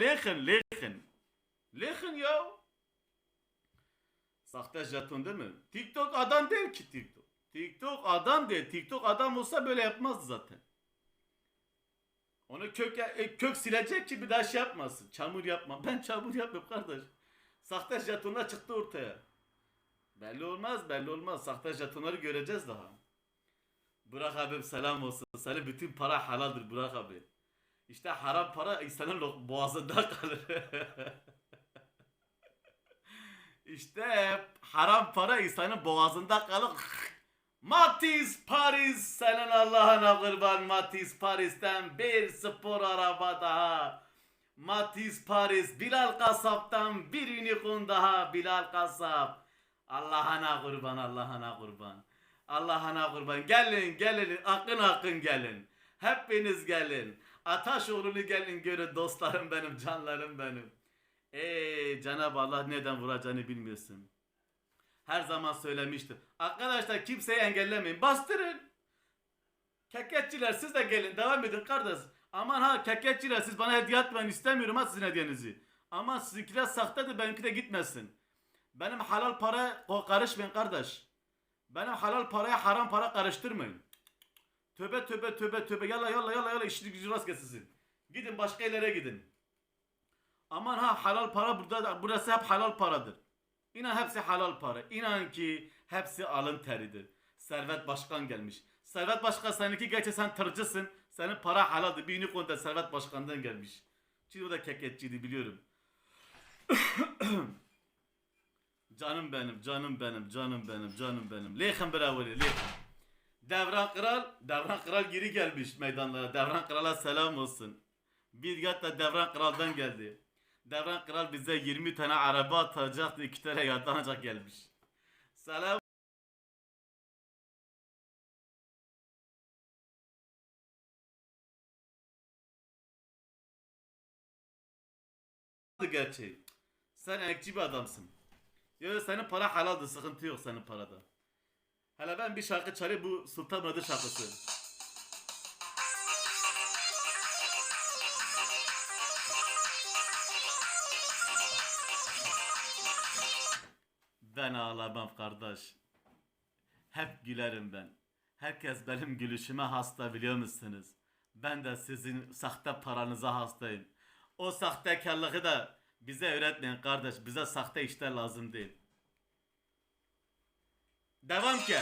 lehin lehin. Lehin ya. Sahte jeton değil mi? TikTok adam değil ki TikTok. TikTok adam değil. TikTok adam olsa böyle yapmazdı zaten. Onu kök, e, kök silecek ki bir daha şey yapmasın. Çamur yapma. Ben çamur yapmıyorum kardeş. Sahte jetonlar çıktı ortaya. Belli olmaz belli olmaz. Sahte jetonları göreceğiz daha. Burak abim selam olsun. Senin bütün para halaldir Burak abi. İşte haram para insanın boğazında kalır. işte haram para insanın boğazında kalır. Matiz Paris senin Allah'ına kurban Matiz Paris'ten bir spor araba daha. Matiz Paris Bilal Kasap'tan bir unicorn daha Bilal Kasap. Allah'ına kurban Allah'ına kurban. Allah'ına kurban. Gelin gelin akın akın gelin. Hepiniz gelin. Ataşoğlu'nu gelin görün dostlarım benim canlarım benim. Ey Cenab-ı Allah neden vuracağını bilmiyorsun. Her zaman söylemiştim. Arkadaşlar kimseyi engellemeyin. Bastırın. Keketçiler siz de gelin. Devam edin kardeş. Aman ha keketçiler siz bana hediye atmayın istemiyorum ha sizin hediyenizi. Aman sizinkiler sahtedir benimki de gitmesin. Benim halal para karışmayın kardeş. Benim halal paraya haram para karıştırmayın. Töbe töbe töbe töbe yalla yalla yalla yalla işini gücü rast sizin. Gidin başka yerlere gidin. Aman ha halal para burada da- burası hep halal paradır. İnan hepsi halal para. İnan ki hepsi alın teridir. Servet Başkan gelmiş. Servet Başkan seninki gerçi sen tırcısın. Senin para halaldir. Bir unicorn da Servet Başkan'dan gelmiş. Şimdi o da keketçiydi biliyorum. canım benim, canım benim, canım benim, canım benim. Leyhem beravoli, leyhem. Devran Kral, Devran Kral geri gelmiş meydanlara. Devran Kral'a selam olsun. Bir gat da Devran Kral'dan geldi. Devran Kral bize 20 tane araba atacaktı, 2 tane yatlanacak gelmiş. Selam. gerçeği. Sen emekçi bir adamsın. Yok senin para halaldır, sıkıntı yok senin parada. Hele ben bir şarkı çalayım bu Sultan Muradı şarkısı. Ben ağlamam kardeş. Hep gülerim ben. Herkes benim gülüşüme hasta biliyor musunuz? Ben de sizin sahte paranıza hastayım. O sahtekarlığı da bize öğretmeyin kardeş. Bize sahte işler lazım değil. Devam ki.